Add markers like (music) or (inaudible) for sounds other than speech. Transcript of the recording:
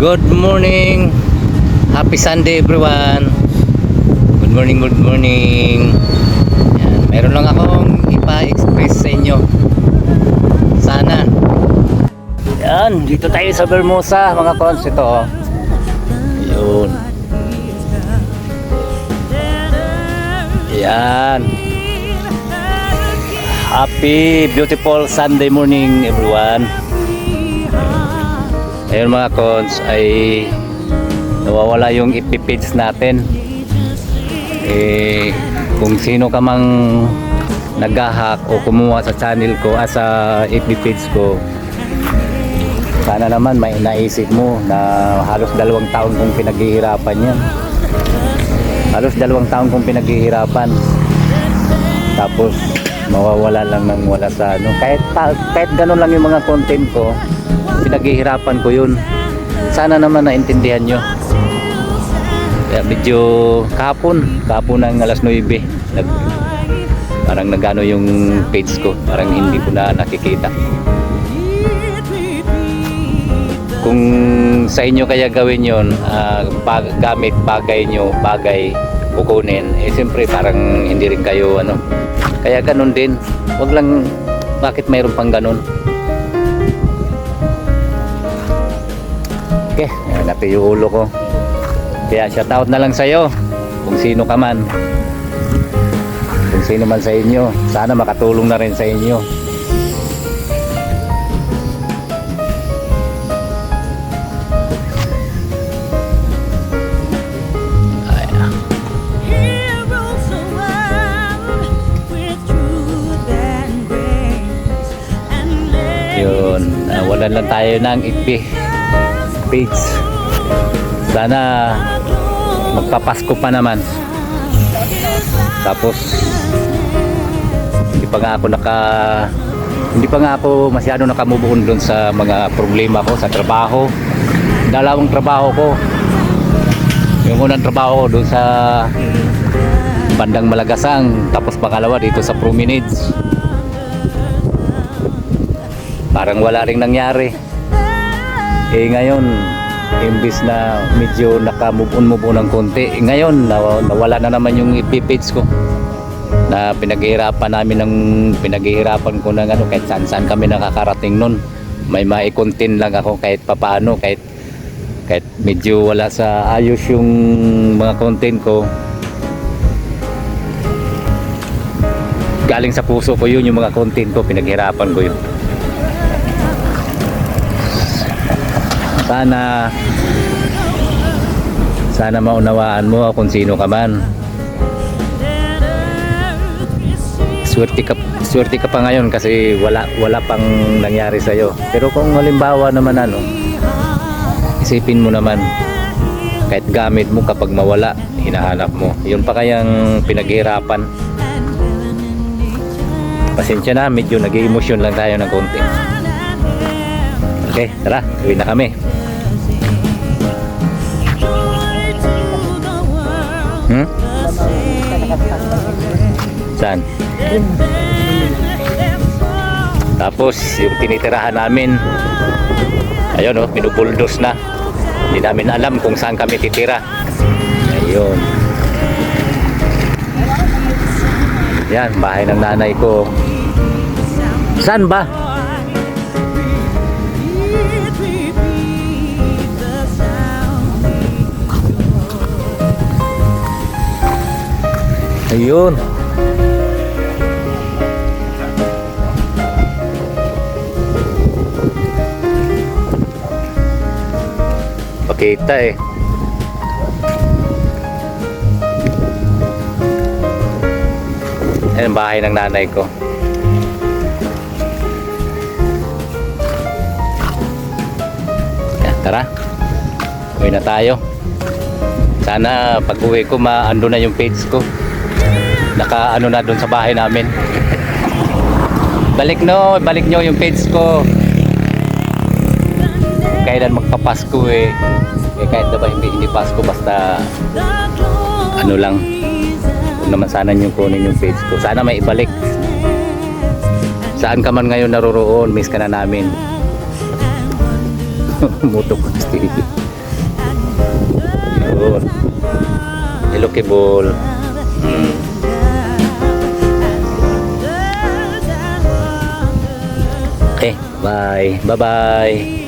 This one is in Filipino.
Good morning. Happy Sunday everyone. Good morning, good morning. Yan, meron lang akong ipa-express sa inyo. Sana. Yan, dito tayo sa Bermosa, mga cons ito. oh. Ayun. Yan. Happy, beautiful Sunday morning everyone. Ayun mga cons ay nawawala yung ipipage natin. Eh, kung sino ka mang naghahack o kumuha sa channel ko, ah, sa FB ko, sana naman may naisip mo na halos dalawang taon kong pinaghihirapan yan. Halos dalawang taon kong pinaghihirapan. Tapos mawawala lang ng wala sa ano. Kahit, kahit ganun lang yung mga content ko, pinaghihirapan ko yun. Sana naman naintindihan nyo. Kaya medyo kahapon, kahapon ng alas 9, nag, parang nagano yung page ko, parang hindi ko na nakikita. Kung sa inyo kaya gawin yon pag, gamit bagay nyo, bagay kukunin, eh siyempre parang hindi rin kayo ano. Kaya ganun din, wag lang, bakit mayroon pang ganun? Okay, natin yung ulo ko. Kaya shoutout na lang sa'yo kung sino ka man. Kung sino man sa inyo, sana makatulong na rin sa inyo. Yun, nawalan lang tayo ng FB page. Sana magpapasko pa naman. Tapos hindi pa nga ako naka hindi pa nga ako masyado nakamubuon doon sa mga problema ko sa trabaho. Dalawang trabaho ko. Yung unang trabaho ko doon sa bandang Malagasang tapos pangalawa dito sa Promenades. Parang wala ring nangyari. Eh ngayon, imbis na medyo naka-move on move on ng konti, eh, ngayon naw- nawala na naman yung ipipage ko. Na pinaghihirapan namin ng pinaghihirapan ko ng ano kahit saan saan kami nakakarating nun. May mai-content lang ako kahit papaano kahit kahit medyo wala sa ayos yung mga content ko. Galing sa puso ko yun yung mga content ko pinaghirapan ko yun sana sana maunawaan mo kung sino ka man? Swerte ka swerte ka pa ngayon kasi wala wala pang nangyari sa pero kung halimbawa naman ano isipin mo naman kahit gamit mo kapag mawala hinahanap mo. Yun pa kayang pinaghirapan. Pasensya na medyo nag-emotion lang tayo ng konti. Okay tara uwi na kami hmm? saan? Tapos yung tinitirahan namin ayun oh, pinupuldos na. Hindi namin alam kung saan kami titira. Ayun. Yan, bahay ng nanay ko. Saan ba? Ayun. Pakita eh. Yan ang bahay ng nanay ko. Yan, tara. Uwi na tayo. Sana pag uwi ko maando na yung page ko. Naka ano na doon sa bahay namin. Balik no, balik nyo yung page ko. Kailan magpapasko eh. eh kahit na ba hindi, hindi Pasko basta ano lang. Huwag naman sana nyo kunin yung page ko. Sana may ibalik. Saan ka man ngayon naroroon, miss ka na namin. (laughs) Mutok ko Yun. Ilocable. Mm. Bye. Bye-bye.